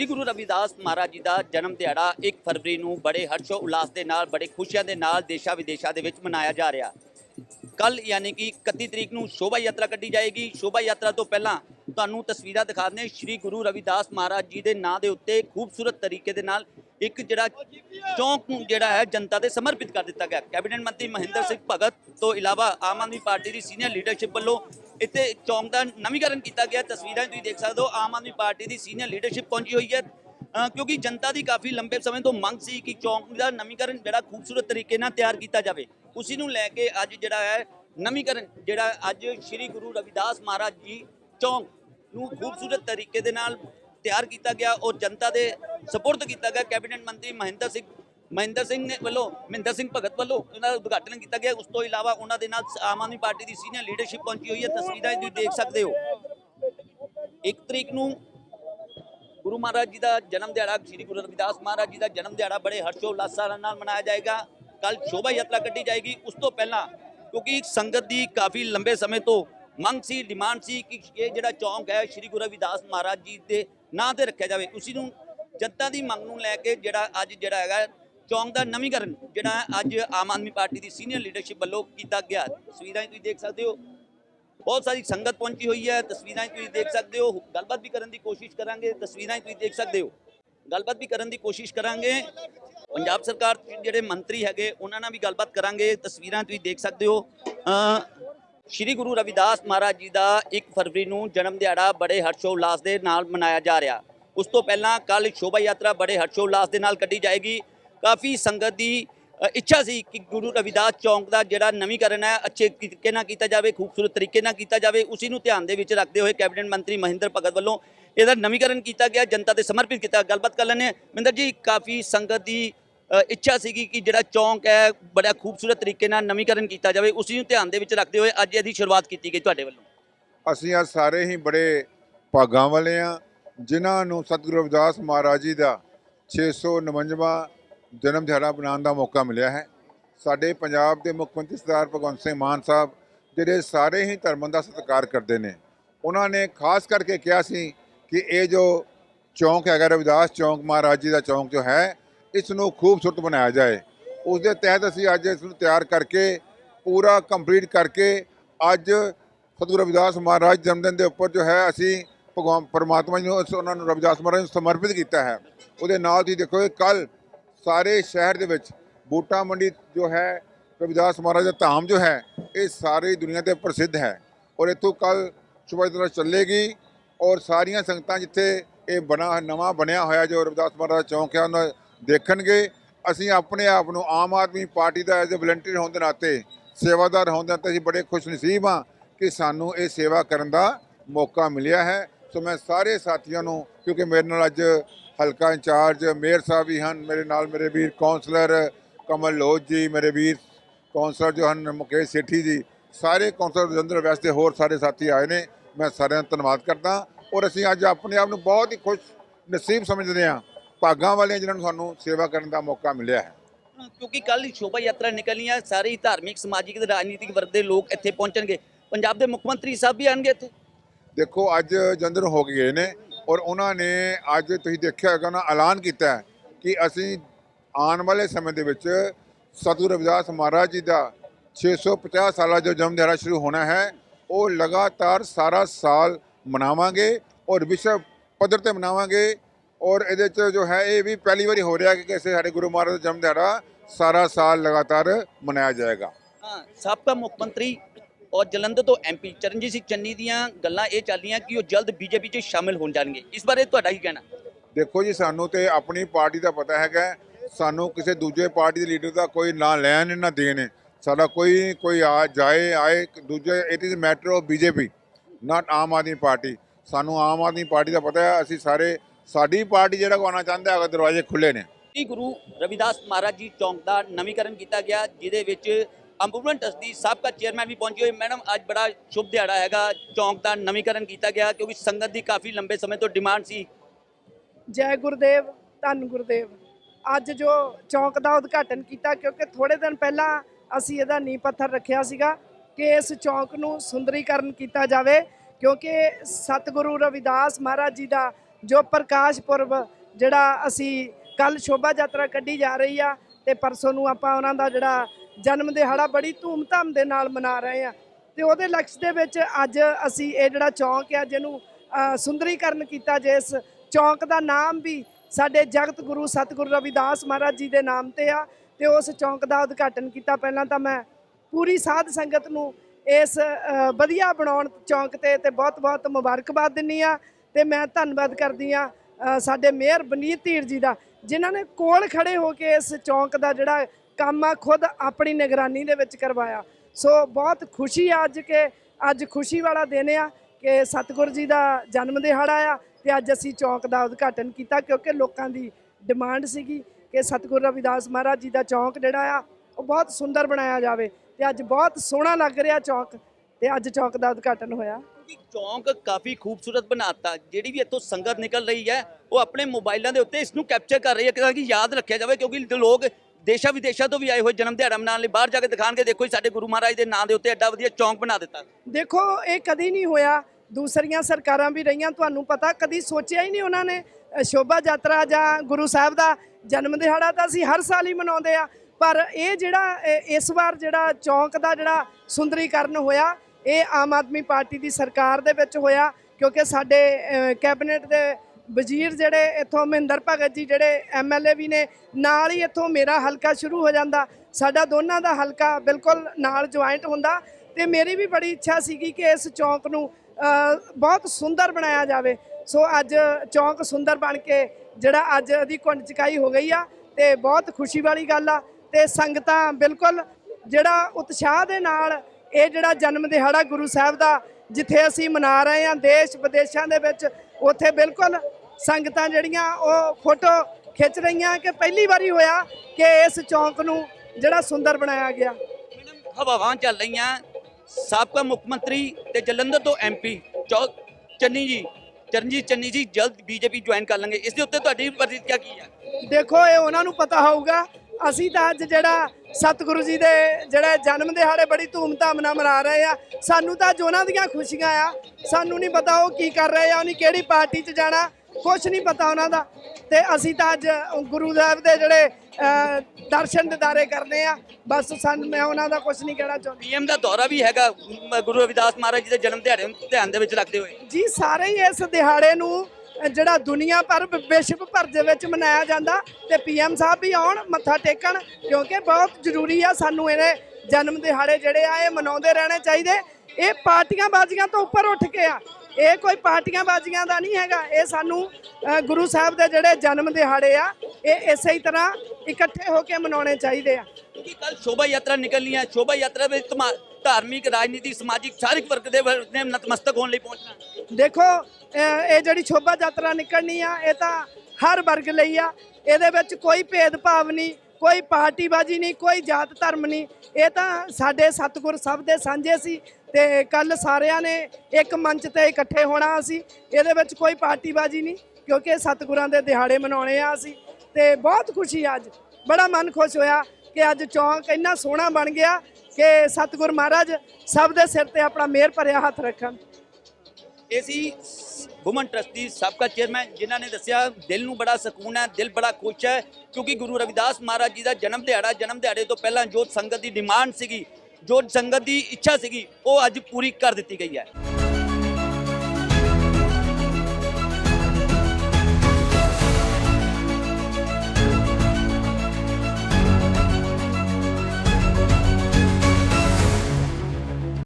ਸ਼੍ਰੀ ਗੁਰੂ ਰਵਿਦਾਸ ਮਹਾਰਾਜ ਜੀ ਦਾ ਜਨਮ ਦਿਹਾੜਾ 1 ਫਰਵਰੀ ਨੂੰ ਬੜੇ ਹਰਸ਼ੋ ਉਲਾਸ ਦੇ ਨਾਲ, ਬੜੇ ਖੁਸ਼ੀਆਂ ਦੇ ਨਾਲ ਦੇਸ਼ਾਂ ਵਿਦੇਸ਼ਾਂ ਦੇ ਵਿੱਚ ਮਨਾਇਆ ਜਾ ਰਿਹਾ। ਕੱਲ ਯਾਨੀ ਕਿ 31 ਤਰੀਕ ਨੂੰ ਸ਼ੋਭਾ ਯਾਤਰਾ ਕੱਢੀ ਜਾਏਗੀ। ਸ਼ੋਭਾ ਯਾਤਰਾ ਤੋਂ ਪਹਿਲਾਂ ਤੁਹਾਨੂੰ ਤਸਵੀਰਾਂ ਦਿਖਾ ਦਿੰਦੇ ਸ਼੍ਰੀ ਗੁਰੂ ਰਵਿਦਾਸ ਮਹਾਰਾਜ ਜੀ ਦੇ ਨਾਂ ਦੇ ਉੱਤੇ ਖੂਬਸੂਰਤ ਤਰੀਕੇ ਦੇ ਨਾਲ ਇੱਕ ਜਿਹੜਾ ਚੌਂਕ ਨੂੰ ਜਿਹੜਾ ਹੈ ਜਨਤਾ ਦੇ ਸਮਰਪਿਤ ਕਰ ਦਿੱਤਾ ਗਿਆ। ਕੈਬਨਿਟ ਮੰਤਰੀ ਮਹਿੰਦਰ ਸਿੰਘ ਭਗਤ ਤੋਂ ਇਲਾਵਾ ਆਮ ਆਦਮੀ ਪਾਰਟੀ ਦੀ ਸੀਨੀਅਰ ਲੀਡਰਸ਼ਿਪ ਵੱਲੋਂ ਇੱਥੇ ਚੌਂਕ ਦਾ ਨਵੀਕਰਨ ਕੀਤਾ ਗਿਆ। ਤਸਵੀਰਾਂ ਤੁਸੀਂ ਦੇਖ ਸਕਦੇ ਹੋ, ਆਮ ਆਦਮੀ ਪਾਰਟੀ ਦੀ ਸੀਨੀਅਰ ਲੀਡਰਸ਼ਿਪ ਪਹੁੰਚੀ ਹੋਈ ਹੈ। ਕਿਉਂਕਿ ਜਨਤਾ ਦੀ ਕਾਫੀ ਲੰਬੇ ਸਮੇਂ ਤੋਂ ਮੰਗ ਸੀ ਕਿ ਚੌਂਕ ਦਾ ਨਵੀਕਰਨ ਜਿਹੜਾ ਖੂਬਸੂਰਤ ਤਰੀਕੇ ਨਾਲ ਤਿਆਰ ਕੀਤਾ ਜਾਵੇ। ਉਸੇ ਨੂੰ ਲੈ ਕੇ ਅੱਜ ਜਿਹੜਾ ਹੈ ਨਵੀਕਰਨ ਜਿਹੜਾ ਅੱਜ ਸ੍ਰੀ ਗੁਰੂ ਰਵਿਦਾਸ ਮਹਾਰਾਜ ਜੀ ਚੌਂਕ ਨੂੰ ਖੂਬਸੂਰਤ ਤਰੀਕੇ ਦੇ ਨਾਲ ਤਿਆਰ ਕੀਤਾ ਗਿਆ ਔਰ ਜਨਤਾ ਦੇ ਸਪੁਰਦ ਕੀਤਾ ਗਿਆ ਕੈਬਨਿਟ ਮੰਤਰੀ ਮਹਿੰਦਰ ਸਿੰਘ ਮਹਿੰਦਰ ਸਿੰਘ ਨੇ ਵੱਲੋਂ, ਮਹਿੰਦਰ ਸਿੰਘ ਭਗਤ ਵੱਲੋਂ ਉਹਨਾਂ ਦਾ ਉਦਘਾਟਨ ਕੀਤਾ ਗਿਆ। ਉਸ ਤੋਂ ਇਲਾਵਾ ਉਹਨਾਂ ਦੇ ਨਾਲ ਆਮ ਆਦਮੀ ਪਾਰਟੀ ਦੀ ਸੀਨੀਅਰ ਲੀਡਰਸ਼ਿਪ ਪਹੁੰਚੀ ਹੋਈ ਹੈ। ਤਸਵੀਰਾਂ ਤੁਸੀਂ ਦੇਖ ਸਕਦੇ ਹੋ। ਇੱਕ ਤਰੀਕ ਨੂੰ ਗੁਰੂ ਮਹਾਰਾਜ ਜੀ ਦਾ ਜਨਮ ਦਿਹਾੜਾ, ਸ੍ਰੀ ਗੁਰੂ ਰਵਿਦਾਸ ਮਹਾਰਾਜ ਜੀ ਦਾ ਜਨਮ ਦਿਹਾੜਾ ਬੜੇ ਹਰਸ਼ੋ ਉਲਾਸਾਂ ਨਾਲ ਮਨਾਇਆ ਜਾਏਗਾ। ਕੱਲ ਸ਼ੋਭਾ ਯਾਤਰਾ ਕੱਢੀ ਜਾਏਗੀ। ਉਸ ਤੋਂ ਪਹਿਲਾਂ ਕਿਉਂਕਿ ਸੰਗਤ ਦੀ ਕਾਫੀ ਲੰਬੇ ਸਮੇਂ ਤੋਂ ਮੰਗ ਸੀ, ਡਿਮਾਂਡ ਸੀ ਕਿ ਇਹ ਜਿਹੜਾ ਚੌਂਕ ਹੈ, ਸ੍ਰੀ ਗੁਰੂ ਰਵਿਦਾਸ ਮਹਾਰਾਜ ਜੀ ਦੇ ਨਾਂ ਤੇ ਰੱਖਿਆ ਜਾਵੇ। ਉਸੇ ਨੂੰ ਜਨਤਾ ਦੀ ਮੰਗ ਨੂੰ ਲੈ ਕੇ ਜਿਹੜਾ ਅੱਜ ਜਿਹੜਾ ਹੈਗਾ ਚੌਂਕ ਦਾ ਨਵੀਕਰਨ, ਜਿਹੜਾ ਅੱਜ ਆਮ ਆਦਮੀ ਪਾਰਟੀ ਦੀ ਸੀਨੀਅਰ ਲੀਡਰਸ਼ਿਪ ਵੱਲੋਂ ਕੀਤਾ ਗਿਆ। ਤਸਵੀਰਾਂ ਤੁਸੀਂ ਦੇਖ ਸਕਦੇ ਹੋ। ਬਹੁਤ ਸਾਰੀ ਸੰਗਤ ਪਹੁੰਚੀ ਹੋਈ ਹੈ। ਤਸਵੀਰਾਂ ਤੁਸੀਂ ਦੇਖ ਸਕਦੇ ਹੋ। ਗੱਲਬਾਤ ਵੀ ਕਰਨ ਦੀ ਕੋਸ਼ਿਸ਼ ਕਰਾਂਗੇ। ਤਸਵੀਰਾਂ ਤੁਸੀਂ ਦੇਖ ਸਕਦੇ ਹੋ। ਗੱਲਬਾਤ ਵੀ ਕਰਨ ਦੀ ਕੋਸ਼ਿਸ਼ ਕਰਾਂਗੇ। ਪੰਜਾਬ ਸਰਕਾਰ ਜਿਹੜੇ ਮੰਤਰੀ ਹੈਗੇ, ਉਹਨਾਂ ਨਾਲ ਵੀ ਗੱਲਬਾਤ ਕਰਾਂਗੇ। ਤਸਵੀਰਾਂ ਤੁਸੀਂ ਦੇਖ ਸਕਦੇ ਹੋ। ਸ਼੍ਰੀ ਗੁਰੂ ਰਵਿਦਾਸ ਮਹਾਰਾਜ ਜੀ ਦਾ 1 ਫਰਵਰੀ ਨੂੰ ਜਨਮ ਦਿਹਾੜਾ ਬੜੇ ਹਰਸ਼ੋ ਉਲਾਸ ਦੇ ਨਾਲ ਮਨਾਇਆ ਜਾ ਰਿਹਾ। ਉਸ ਤੋਂ ਪਹਿਲਾਂ ਕੱਲ ਸ਼ੋਭਾ ਯਾਤਰਾ ਬੜੇ ਹਰਸ਼ੋਲਾਸ ਦੇ ਨਾਲ ਕੱਢੀ ਜਾਏਗੀ। ਕਾਫੀ ਸੰਗਤ ਦੀ ਇੱਛਾ ਸੀ ਕਿ ਗੁਰੂ ਰਵਿਦਾਸ ਚੌਂਕ ਦਾ ਜਿਹੜਾ ਨਵੀਕਰਨ ਹੈ, ਅੱਛੇ ਤਰੀਕੇ ਨਾਲ ਕੀਤਾ ਜਾਵੇ, ਖੂਬਸੂਰਤ ਤਰੀਕੇ ਨਾਲ ਕੀਤਾ ਜਾਵੇ, ਉਸੇ ਨੂੰ ਧਿਆਨ ਦੇ ਵਿੱਚ ਰੱਖਦੇ ਹੋਏ ਕੈਬਨਿਟ ਮੰਤਰੀ ਮਹਿੰਦਰ ਭਗਤ ਵੱਲੋਂ ਇਹਦਾ ਨਵੀਕਰਨ ਕੀਤਾ ਗਿਆ, ਜਨਤਾ ਦੇ ਸਮਰਪਿਤ ਕੀਤਾ ਗੱਲਬਾਤ ਕਰ ਲੈਣੇ ਮਹਿੰਦਰ ਜੀ, ਕਾਫੀ ਸੰਗਤ ਦੀ ਇੱਛਾ ਸੀਗੀ ਕਿ ਜਿਹੜਾ ਚੌਂਕ ਹੈ, ਬੜਾ ਖੂਬਸੂਰਤ ਤਰੀਕੇ ਨਾਲ ਨਵੀਕਰਨ ਕੀਤਾ ਜਾਵੇ, ਉਸੇ ਨੂੰ ਧਿਆਨ ਦੇ ਵਿੱਚ ਰੱਖਦੇ ਹੋਏ ਅੱਜ ਇਹਦੀ ਸ਼ੁਰੂਆਤ ਕੀਤੀ ਗਈ ਤੁਹਾਡੇ ਵੱਲੋਂ। ਅਸੀਂ ਅੱਜ ਸਾਰੇ ਹੀ ਬੜੇ ਭਾਗਾਂ ਵਾਲੇ ਆ ਜਿਨ੍ਹਾਂ ਨੂੰ ਸਤਿਗੁਰੂ ਰਵਿਦਾਸ ਮਹਾਰਾਜ ਜੀ ਦਾ 649ਵਾਂ ਜਨਮ ਦਿਹਾੜਾ ਬਣਾਉਣ ਦਾ ਮੌਕਾ ਮਿਲਿਆ ਹੈ। ਸਾਡੇ ਪੰਜਾਬ ਦੇ ਮੁੱਖ ਮੰਤਰੀ ਸਰਦਾਰ ਭਗਵੰਤ ਸਿੰਘ ਮਾਨ ਸਾਹਿਬ ਜਿਹੜੇ ਸਾਰੇ ਹੀ ਧਰਮਾਂ ਦਾ ਸਤਿਕਾਰ ਕਰਦੇ ਨੇ, ਉਹਨਾਂ ਨੇ ਖਾਸ ਕਰਕੇ ਕਿਹਾ ਸੀ ਕਿ ਇਹ ਜੋ ਚੌਂਕ ਹੈਗਾ, ਰਵਿਦਾਸ ਚੌਂਕ ਮਹਾਰਾਜ ਜੀ ਦਾ ਚੌਂਕ ਜੋ ਹੈ ਇਸ ਨੂੰ ਖੂਬਸੂਰਤ ਬਣਾਇਆ ਜਾਏ। ਉਸ ਦੇ ਤਹਿਤ ਅਸੀਂ ਅੱਜ ਇਸ ਨੂੰ ਤਿਆਰ ਕਰਕੇ, ਪੂਰਾ ਕੰਪਲੀਟ ਕਰਕੇ ਅੱਜ ਸਤਿਗੁਰੂ ਰਵਿਦਾਸ ਮਹਾਰਾਜ ਜਨਮ ਦਿਨ ਦੇ ਉੱਪਰ ਜੋ ਹੈ, ਅਸੀਂ ਭਗਵਾਨ ਪਰਮਾਤਮਾ ਜੀ ਨੂੰ ਅਸੀਂ ਉਹਨਾਂ ਨੂੰ ਰਵਿਦਾਸ ਮਹਾਰਾਜ ਨੂੰ ਸਮਰਪਿਤ ਕੀਤਾ ਹੈ। ਉਹਦੇ ਨਾਲ ਤੁਸੀਂ ਦੇਖੋ ਕੱਲ ਸਾਰੇ ਸ਼ਹਿਰ ਦੇ ਵਿੱਚ ਬੂਟਾ ਮੰਡੀ ਜੋ ਹੈ ਰਵਿਦਾਸ ਮਹਾਰਾਜ ਦਾ ਧਾਮ ਜੋ ਹੈ, ਇਹ ਸਾਰੀ ਦੁਨੀਆ ਤੇ ਪ੍ਰਸਿੱਧ ਹੈ। ਔਰ ਇੱਥੋਂ ਕੱਲ ਸ਼ੁਭ ਚੱਲੇਗੀ ਔਰ ਸਾਰੀਆਂ ਸੰਗਤਾਂ ਜਿੱਥੇ ਇਹ ਬਣਾ, ਨਵਾਂ ਬਣਿਆ ਹੋਇਆ ਜੋ ਰਵਿਦਾਸ ਮਹਾਰਾਜ ਚੌਂਕ ਹੈ, ਉਹਨਾਂ ਦੇਖਣਗੇ। ਅਸੀਂ ਆਪਣੇ ਆਪ ਨੂੰ ਆਮ ਆਦਮੀ ਪਾਰਟੀ ਦਾ ਐਜ਼ ਅ ਵਲੰਟੀਅਰ ਹੋਣ ਦੇ ਨਾਤੇ, ਸੇਵਾਦਾਰ ਹੋਣ ਦੇ ਨਾਤੇ ਅਸੀਂ ਬੜੇ ਖੁਸ਼ ਨਸੀਬ ਹਾਂ ਕਿ ਸਾਨੂੰ ਇਹ ਸੇਵਾ ਕਰਨ ਦਾ ਮੌਕਾ ਮਿਲਿਆ ਹੈ। ਸੋ ਮੈਂ ਸਾਰੇ ਸਾਥੀਆਂ ਨੂੰ, ਕਿਉਂਕਿ ਮੇਰੇ ਨਾਲ ਅੱਜ ਹਲਕਾ ਇੰਚਾਰਜ, ਮੇਅਰ ਸਾਹਿਬ ਵੀ ਹਨ, ਮੇਰੇ ਨਾਲ ਮੇਰੇ ਵੀਰ ਕਾਉਂਸਲਰ ਕਮਲ ਲੋਧ ਜੀ, ਮੇਰੇ ਵੀਰ ਕਾਉਂਸਲਰ ਜੋ ਹਨ ਮੁਕੇਸ਼ ਸੇਠੀ ਜੀ, ਸਾਰੇ ਕਾਉਂਸਲਰ ਰਜਿੰਦਰ ਵੈਸ ਦੇ ਹੋਰ ਸਾਰੇ ਸਾਥੀ ਆਏ ਨੇ, ਮੈਂ ਸਾਰਿਆਂ ਦਾ ਧੰਨਵਾਦ ਕਰਦਾ। ਔਰ ਅਸੀਂ ਅੱਜ ਆਪਣੇ ਆਪ ਨੂੰ ਬਹੁਤ ਹੀ ਖੁਸ਼ ਨਸੀਬ ਸਮਝਦੇ ਹਾਂ, ਭਾਗਾਂ ਵਾਲੇ ਜਿਨ੍ਹਾਂ ਨੂੰ ਸਾਨੂੰ ਸੇਵਾ ਕਰਨ ਦਾ ਮੌਕਾ ਮਿਲਿਆ ਹੈ। ਕਿਉਂਕਿ ਕੱਲ ਸ਼ੋਭਾ ਯਾਤਰਾ ਨਿਕਲਣੀ ਹੈ ਸਾਰੇ ਹੀ ਧਾਰਮਿਕ, ਸਮਾਜਿਕ ਤੇ ਰਾਜਨੀਤਿਕ ਵਰਗ ਦੇ ਲੋਕ ਇੱਥੇ ਪਹੁੰਚਣਗੇ। ਪੰਜਾਬ ਦੇ ਮੁੱਖ ਮੰਤਰੀ ਸਾਹਿਬ ਵੀ ਆਣਗੇ ਇੱਥੇ। ਦੇਖੋ, ਅੱਜ ਜੰਦਰ ਹੋ ਗਏ ਨੇ ਔਰ ਉਹਨਾਂ ਨੇ ਅੱਜ ਤੁਸੀਂ ਦੇਖਿਆ ਹੋਵੇਗਾ ਨਾ ਐਲਾਨ ਕੀਤਾ ਕਿ ਅਸੀਂ ਆਉਣ ਵਾਲੇ ਸਮੇਂ ਦੇ ਵਿੱਚ ਸਤਿਗੁਰੂ ਰਵਿਦਾਸ ਮਹਾਰਾਜ ਜੀ ਦਾ 650 ਸਾਲਾ ਜੋ ਜਨਮ ਦਿਹਾੜਾ ਸ਼ੁਰੂ ਹੋਣਾ ਹੈ, ਉਹ ਲਗਾਤਾਰ ਸਾਰਾ ਸਾਲ ਮਨਾਵਾਂਗੇ ਔਰ ਵਿਸ਼ਵ ਪੱਧਰ ਤੇ ਮਨਾਵਾਂਗੇ ਔਰ ਇਹਦੇ ਚ ਜੋ ਹੈ, ਇਹ ਵੀ ਪਹਿਲੀ ਵਾਰੀ ਹੋ ਰਿਹਾ ਕਿ ਕਿਸੇ ਸਾਡੇ ਗੁਰੂ ਮਹਾਰਾਜ ਦਾ ਜਨਮ ਦਿਹਾੜਾ ਸਾਰਾ ਸਾਲ ਲਗਾਤਾਰ ਮਨਾਇਆ ਜਾਏਗਾ। ਹਾਂ, ਸਾਬਕਾ ਮੁੱਖ ਮੰਤਰੀ ਔਰ ਜਲੰਧਰ ਤੋਂ ਐਮਪੀ ਚਰਨਜੀਤ ਸਿੰਘ ਚੰਨੀ ਦੀਆਂ ਗੱਲਾਂ ਇਹ ਚੱਲ ਰਹੀਆਂ ਕਿ ਉਹ ਜਲਦ ਬੀਜੇਪੀ 'ਚ ਸ਼ਾਮਿਲ ਹੋਣ ਜਾਣਗੇ। ਇਸ ਬਾਰੇ ਤੁਹਾਡਾ ਕੀ ਕਹਿਣਾ? ਦੇਖੋ ਜੀ ਸਾਨੂੰ ਤੇ ਆਪਣੀ ਪਾਰਟੀ ਦਾ ਪਤਾ ਹੈਗਾ ਹੈ। ਸਾਨੂੰ ਕਿਸੇ ਦੂਜੇ ਪਾਰਟੀ ਦੇ ਲੀਡਰ ਦਾ ਕੋਈ ਨਾਂ ਲੈਣ ਨਾ ਦੇਣ ਸਾਡਾ ਕੋਈ ਕੋਈ ਆ ਜਾਏ ਆਏ ਦੂਜੇ it is matter of BJP not Aam Aadmi Party. ਸਾਨੂੰ ਆਮ ਆਦਮੀ ਪਾਰਟੀ ਦਾ ਪਤਾ ਹੈ ਅਸੀਂ ਸਾਰੇ ਸਾਡੀ ਪਾਰਟੀ ਜਿਹੜਾ ਕੋ ਆਉਣਾ ਚਾਹੁੰਦਾ ਹੈਗਾ ਦਰਵਾਜ਼ੇ ਖੁੱਲੇ ਨੇ। ਗੁਰੂ ਰਵਿਦਾਸ ਮਹਾਰਾਜ ਜੀ ਚੌਂਕ ਦਾ ਨਵੀਕਰਨ ਕੀਤਾ ਗਿਆ ਜਿਹਦੇ ਵਿੱਚ ਅੰਬੂਮੈਂਟ ਟਰਸਟ ਦੀ ਸਾਬਕਾ ਚੇਅਰਮੈਨ ਵੀ ਪਹੁੰਚੀ ਹੋਈ। ਮੈਡਮ, ਅੱਜ ਬੜਾ ਸ਼ੁਭ ਦਿਹਾੜਾ ਹੈਗਾ। ਚੌਂਕ ਦਾ ਨਵੀਕਰਨ ਕੀਤਾ ਗਿਆ ਕਿਉਂਕਿ ਸੰਗਤ ਦੀ ਕਾਫੀ ਲੰਬੇ ਸਮੇਂ ਤੋਂ ਡਿਮਾਂਡ ਸੀ। ਜੈ ਗੁਰਦੇਵ, ਧੰਨ ਗੁਰਦੇਵ। ਅੱਜ ਜੋ ਚੌਂਕ ਦਾ ਉਦਘਾਟਨ ਕੀਤਾ ਕਿਉਂਕਿ ਥੋੜੇ ਦਿਨ ਪਹਿਲਾਂ ਅਸੀਂ ਇਹਦਾ ਨੀਂਹ ਪੱਥਰ ਰੱਖਿਆ ਸੀਗਾ ਕਿ ਇਸ ਚੌਂਕ ਨੂੰ ਸੁੰਦਰੀਕਰਨ ਕੀਤਾ ਜਾਵੇ ਕਿਉਂਕਿ ਸਤਿਗੁਰੂ ਰਵਿਦਾਸ ਮਹਾਰਾਜ ਜੀ ਦਾ ਜੋ ਪ੍ਰਕਾਸ਼ ਪੁਰਬ ਜਿਹੜਾ ਅਸੀਂ ਕੱਲ ਸ਼ੋਭਾ ਯਾਤਰਾ ਕੱਢੀ ਜਾ ਰਹੀ ਆ ਤੇ ਪਰਸੋਂ ਨੂੰ ਆਪਾਂ ਉਹਨਾਂ ਦਾ ਜਿਹੜਾ ਜਨਮ ਦਿਹਾੜਾ ਬੜੀ ਧੂਮ-ਧਾਮ ਦੇ ਨਾਲ ਮਨਾ ਰਹੇ ਆ। ਤੇ ਉਹਦੇ ਲਕਸ਼ ਦੇ ਵਿੱਚ ਅੱਜ ਅਸੀਂ ਇਹ ਜਿਹੜਾ ਚੌਂਕ ਆ, ਜਿਹਨੂੰ ਸੁੰਦਰੀਕਰਨ ਕੀਤਾ ਜਿਸ ਚੌਂਕ ਦਾ ਨਾਮ ਵੀ ਸਾਡੇ ਜਗਤ ਗੁਰੂ ਸਤਿਗੁਰੂ ਰਵਿਦਾਸ ਮਹਾਰਾਜ ਜੀ ਦੇ ਨਾਮ ਤੇ ਆ ਤੇ ਉਸ ਚੌਂਕ ਦਾ ਉਦਘਾਟਨ ਕੀਤਾ। ਪਹਿਲਾਂ ਤਾਂ ਮੈਂ ਪੂਰੀ ਸਾਧ ਸੰਗਤ ਨੂੰ ਇਸ ਵਧੀਆ ਬਣਾਉਣ ਚੌਂਕ ਤੇ ਤੇ ਬਹੁਤ-ਬਹੁਤ ਮੁਬਾਰਕਬਾਦ ਦਿੰਨੀ ਆ ਤੇ ਮੈਂ ਧੰਨਵਾਦ ਕਰਦੀ ਆ ਸਾਡੇ ਮੇਅਰ ਬਨੀਤ ਧੀਰ ਜੀ ਦਾ, ਜਿਨ੍ਹਾਂ ਨੇ ਕੋਲ ਖੜੇ ਹੋ ਕੇ ਇਸ ਚੌਂਕ ਦਾ ਜਿਹੜਾ ਕੰਮ ਆ, ਖੁਦ ਆਪਣੀ ਨਿਗਰਾਨੀ ਦੇ ਵਿੱਚ ਕਰਵਾਇਆ। ਸੋ ਬਹੁਤ ਖੁਸ਼ੀ ਆ ਅੱਜ ਕਿ ਅੱਜ ਖੁਸ਼ੀ ਵਾਲਾ ਦਿਨ ਆ ਕਿ ਸਤਿਗੁਰ ਜੀ ਦਾ ਜਨਮ ਦਿਹਾੜਾ ਆ ਤੇ ਅੱਜ ਅਸੀਂ ਚੌਂਕ ਦਾ ਉਦਘਾਟਨ ਕੀਤਾ ਕਿਉਂਕਿ ਲੋਕਾਂ ਦੀ ਡਿਮਾਂਡ ਸੀਗੀ ਕਿ ਸਤਿਗੁਰ ਰਵਿਦਾਸ ਮਹਾਰਾਜ ਜੀ ਦਾ ਚੌਂਕ ਜਿਹੜਾ ਆ, ਉਹ ਬਹੁਤ ਸੁੰਦਰ ਬਣਾਇਆ ਜਾਵੇ ਤੇ ਅੱਜ ਬਹੁਤ ਸੋਹਣਾ ਲੱਗ ਰਿਹਾ ਚੌਂਕ ਤੇ ਅੱਜ ਚੌਂਕ ਦਾ ਉਦਘਾਟਨ ਹੋਇਆ। ਚੌਂਕ ਕਾਫੀ ਖੂਬਸੂਰਤ ਬਣਾਤਾ, ਜਿਹੜੀ ਵੀ ਇੱਥੋਂ ਸੰਗਤ ਨਿਕਲ ਰਹੀ ਹੈ, ਉਹ ਆਪਣੇ ਮੋਬਾਈਲਾਂ ਦੇ ਉੱਤੇ ਇਸ ਨੂੰ ਕੈਪਚਰ ਕਰ ਰਹੀ ਹੈ ਕਿ ਯਾਦ ਰੱਖਿਆ ਜਾਵੇ ਕਿਉਂਕਿ ਲੋਕ ਦੇਸ਼ਾਂ ਵਿਦੇਸ਼ਾਂ ਤੋਂ ਵੀ ਆਏ ਹੋਏ ਜਨਮ ਦਿਹਾੜਾ ਮਨਾਉਣ ਲਈ ਬਾਹਰ ਜਾ ਕੇ ਦਿਖਾਣਗੇ। ਦੇਖੋ ਜੀ, ਸਾਡੇ ਗੁਰੂ ਮਹਾਰਾਜ ਦੇ ਨਾਂ ਦੇ ਉੱਤੇ ਐਡਾ ਵਧੀਆ ਚੌਂਕ ਬਣਾ ਦਿੱਤਾ। ਦੇਖੋ, ਇਹ ਕਦੀ ਨਹੀਂ ਹੋਇਆ। ਦੂਸਰੀਆਂ ਸਰਕਾਰਾਂ ਵੀ ਰਹੀਆਂ, ਤੁਹਾਨੂੰ ਪਤਾ, ਕਦੀ ਸੋਚਿਆ ਹੀ ਨਹੀਂ ਉਹਨਾਂ ਨੇ ਸ਼ੋਭਾ ਯਾਤਰਾ ਜਾਂ ਗੁਰੂ ਸਾਹਿਬ ਦਾ ਜਨਮ ਦਿਹਾੜਾ ਤਾਂ ਅਸੀਂ ਹਰ ਸਾਲ ਹੀ ਮਨਾਉਂਦੇ ਆ। ਪਰ ਇਹ ਜਿਹੜਾ ਇਸ ਵਾਰ ਜਿਹੜਾ ਚੌਂਕ ਦਾ ਜਿਹੜਾ ਸੁੰਦਰੀਕਰਨ ਹੋਇਆ, ਇਹ ਆਮ ਆਦਮੀ ਪਾਰਟੀ ਦੀ ਸਰਕਾਰ ਦੇ ਵਿੱਚ ਹੋਇਆ, ਕਿਉਂਕਿ ਸਾਡੇ ਕੈਬਨਿਟ ਦੇ ਵਜ਼ੀਰ ਜਿਹੜੇ ਇੱਥੋਂ ਮਹਿੰਦਰ ਭਗਤ ਜੀ ਜਿਹੜੇ ਐਮਐਲਏ ਵੀ ਨੇ, ਨਾਲ ਹੀ ਇੱਥੋਂ ਮੇਰਾ ਹਲਕਾ ਸ਼ੁਰੂ ਹੋ ਜਾਂਦਾ। ਸਾਡਾ ਦੋਨਾਂ ਦਾ ਹਲਕਾ ਬਿਲਕੁਲ ਨਾਲ ਜੁਆਇੰਟ ਹੁੰਦਾ ਤੇ ਮੇਰੀ ਵੀ ਬੜੀ ਇੱਛਾ ਸੀਗੀ ਕਿ ਇਸ ਚੌਂਕ ਨੂੰ ਬਹੁਤ ਸੁੰਦਰ ਬਣਾਇਆ ਜਾਵੇ। ਸੋ ਅੱਜ ਚੌਂਕ ਸੁੰਦਰ ਬਣ ਕੇ ਜਿਹੜਾ ਅੱਜ ਉਹਦੀ ਕੁੰਡ ਚਕਾਈ ਹੋ ਗਈ ਆ ਤੇ ਬਹੁਤ ਖੁਸ਼ੀ ਵਾਲੀ ਗੱਲ ਆ ਤੇ ਸੰਗਤਾਂ ਬਿਲਕੁਲ ਜਿਹੜਾ ਉਤਸ਼ਾਹ ਦੇ ਨਾਲ ਇਹ ਜਿਹੜਾ ਜਨਮ ਦਿਹਾੜਾ ਗੁਰੂ ਸਾਹਿਬ ਦਾ ਜਿੱਥੇ ਅਸੀਂ ਮਨਾ ਰਹੇ ਹਾਂ ਦੇਸ਼ ਵਿਦੇਸ਼ਾਂ ਦੇ ਵਿੱਚ, ਉੱਥੇ ਬਿਲਕੁਲ ਸੰਗਤਾਂ ਜਿਹੜੀਆਂ ਉਹ ਫੋਟੋ ਖਿੱਚ ਰਹੀਆਂ ਕਿ ਪਹਿਲੀ ਵਾਰੀ ਹੋਇਆ ਕਿ ਇਸ ਚੌਂਕ ਨੂੰ ਜਿਹੜਾ ਸੁੰਦਰ ਬਣਾਇਆ ਗਿਆ। ਮੈਡਮ ਹਵਾਵਾਂ ਚੱਲ ਰਹੀਆਂ। ਸਾਬਕਾ ਮੁੱਖ ਮੰਤਰੀ ਤੇ ਜਲੰਧਰ ਤੋਂ ਐਮਪੀ ਚੰਨੀ ਜੀ ਚਰਨਜੀਤ ਚੰਨੀ ਜੀ ਜਲਦ ਬੀਜੇਪੀ ਜੁਆਇਨ ਕਰ ਲਾਂਗੇ ਇਸ ਦੇ ਉੱਤੇ ਤੁਹਾਡੀ ਪ੍ਰਤੀਕਿਰਿਆ ਕੀ ਹੈ? ਦੇਖੋ ਇਹ ਉਹਨਾਂ ਨੂੰ ਪਤਾ ਹੋਊਗਾ। ਅਸੀਂ ਤਾਂ ਅੱਜ ਜਿਹੜਾ ਸਤਿਗੁਰੂ ਜੀ ਦੇ ਜਿਹੜੇ ਜਨਮ ਦਿਹਾੜੇ ਬੜੀ ਧੂਮਧਾਮ ਨਾਲ ਮਨਾ ਰਹੇ ਆ। ਸਾਨੂੰ ਤਾਂ ਅੱਜ ਉਹਨਾਂ ਦੀਆਂ ਖੁਸ਼ੀਆਂ ਆ। ਸਾਨੂੰ ਨਹੀਂ ਪਤਾ ਉਹ ਕੀ ਕਰ ਰਹੇ ਆ ਉਹਨੇ ਕਿਹੜੀ ਪਾਰਟੀ 'ਚ ਜਾਣਾ। ਕੁਝ ਨਹੀਂ ਪਤਾ ਉਹਨਾਂ ਦਾ। ਤੇ ਅਸੀਂ ਤਾਂ ਅੱਜ ਗੁਰੂ ਸਾਹਿਬ ਦੇ ਜਿਹੜੇ ਦਰਸ਼ਨ ਦਿਦਾਰੇ ਕਰਨੇ ਆ। ਬਸ ਸਾਨੂੰ ਮੈਂ ਉਹਨਾਂ ਦਾ ਕੁਝ ਨਹੀਂ ਕਹਿਣਾ ਚਾਹੁੰਦੀ। ਪੀਐਮ ਦਾ ਦੌਰਾ ਵੀ ਹੈਗਾ ਗੁਰੂ ਰਵਿਦਾਸ ਮਹਾਰਾਜ ਜੀ ਦੇ ਜਨਮ ਦਿਹਾੜੇ ਨੂੰ ਧਿਆਨ ਦੇ ਵਿੱਚ ਰੱਖਦੇ ਹੋਏ। ਜੀ ਸਾਰੇ ਹੀ ਇਸ ਦਿਹਾੜੇ ਨੂੰ ਜਿਹੜਾ ਦੁਨੀਆ ਭਰ ਵਿਸ਼ਵ ਭਰ ਦੇ ਵਿੱਚ ਮਨਾਇਆ ਜਾਂਦਾ। ਤੇ ਪੀਐਮ ਸਾਹਿਬ ਵੀ ਆਉਣ ਮੱਥਾ ਟੇਕਣ ਕਿਉਂਕਿ ਬਹੁਤ ਜ਼ਰੂਰੀ ਆ ਸਾਨੂੰ ਇਹਦੇ ਜਨਮ ਦਿਹਾੜੇ ਜਿਹੜੇ ਆ ਇਹ ਮਨਾਉਂਦੇ ਰਹਿਣੇ ਚਾਹੀਦੇ। ਇਹ ਪਾਰਟੀਆਂ ਬਾਜ਼ੀਆਂ ਤੋਂ ਉੱਪਰ ਉੱਠ ਕੇ ਆ। ਇਹ ਕੋਈ ਪਾਰਟੀਆਂ ਬਾਜ਼ੀਆਂ ਦਾ ਨਹੀਂ ਹੈਗਾ। ਇਹ ਸਾਨੂੰ ਗੁਰੂ ਸਾਹਿਬ ਦੇ ਜਿਹੜੇ ਜਨਮ ਦਿਹਾੜੇ ਆ ਇਹ ਇਸੇ ਹੀ ਤਰ੍ਹਾਂ ਇਕੱਠੇ ਹੋ ਕੇ ਮਨਾਉਣੇ ਚਾਹੀਦੇ ਆ। ਕਿਉਂਕਿ ਕੱਲ ਸ਼ੋਭਾ ਯਾਤਰਾ ਨਿਕਲਣੀ ਹੈ ਸ਼ੋਭਾ ਯਾਤਰਾ ਵਿੱਚ ਧਾਰਮਿਕ ਰਾਜਨੀਤਿਕ ਸਮਾਜਿਕ ਸਾਰਿਕ ਵਰਗ ਦੇ ਨੇ ਨਤਮਸਤਕ ਹੋਣ ਲਈ ਪਹੁੰਚਣਾ। ਦੇਖੋ ਇਹ ਜਿਹੜੀ ਸ਼ੋਭਾ ਯਾਤਰਾ ਨਿਕਲਣੀ ਆ ਇਹ ਤਾਂ ਹਰ ਵਰਗ ਲਈ ਆ। ਇਹਦੇ ਵਿੱਚ ਕੋਈ ਭੇਦਭਾਵ ਨਹੀਂ ਕੋਈ ਪਾਰਟੀਬਾਜ਼ੀ ਨਹੀਂ ਕੋਈ ਜਾਤ ਧਰਮ ਨਹੀਂ। ਇਹ ਤਾਂ ਸਾਡੇ ਸਤਿਗੁਰ ਸਭ ਦੇ ਸਾਂਝੇ ਸੀ। ਤੇ ਕੱਲ ਸਾਰਿਆਂ ਨੇ ਇੱਕ ਮੰਚ ਤੇ ਇਕੱਠੇ ਹੋਣਾ ਅਸੀਂ ਇਹਦੇ ਵਿੱਚ ਕੋਈ ਪਾਰਟੀਬਾਜ਼ੀ ਨਹੀਂ, ਕਿਉਂਕਿ ਸਤਿਗੁਰਾਂ ਦੇ ਦਿਹਾੜੇ ਮਨਾਉਣੇ ਆ ਅਸੀਂ ਤੇ ਬਹੁਤ ਖੁਸ਼ੀ ਅੱਜ। ਬੜਾ ਮਨ ਖੁਸ਼ ਹੋਇਆ ਕਿ ਅੱਜ ਚੌਂਕ ਇੰਨਾ ਸੋਹਣਾ ਬਣ ਗਿਆ ਕਿ ਸਤਿਗੁਰ ਮਹਾਰਾਜ ਸਭ ਦੇ ਸਿਰ ਤੇ ਆਪਣਾ ਮਿਹਰ ਭਰਿਆ ਹੱਥ ਰੱਖਣ। ਇਹ ਸੀ ਵੂਮਨ ਟਰਸਟ ਸਾਬਕਾ ਚੇਅਰਮੈਨ, ਜਿਨ੍ਹਾਂ ਨੇ ਦੱਸਿਆ ਦਿਲ ਨੂੰ ਬੜਾ ਸਕੂਨ ਹੈ, ਦਿਲ ਬੜਾ ਖੁਸ਼ ਹੈ, ਕਿਉਂਕਿ ਗੁਰੂ ਰਵਿਦਾਸ ਮਹਾਰਾਜ ਜੀ ਦਾ ਜਨਮ ਦਿਹਾੜਾ, ਜਨਮ ਦਿਹਾੜੇ ਤੋਂ ਪਹਿਲਾਂ ਜੋ ਸੰਗਤ ਦੀ ਡਿਮਾਂਡ ਸੀਗੀ ਜੋ ਸੰਗਤ ਦੀ ਇੱਛਾ ਸੀਗੀ ਉਹ ਅੱਜ ਪੂਰੀ ਕਰ ਦਿੱਤੀ ਗਈ ਹੈ।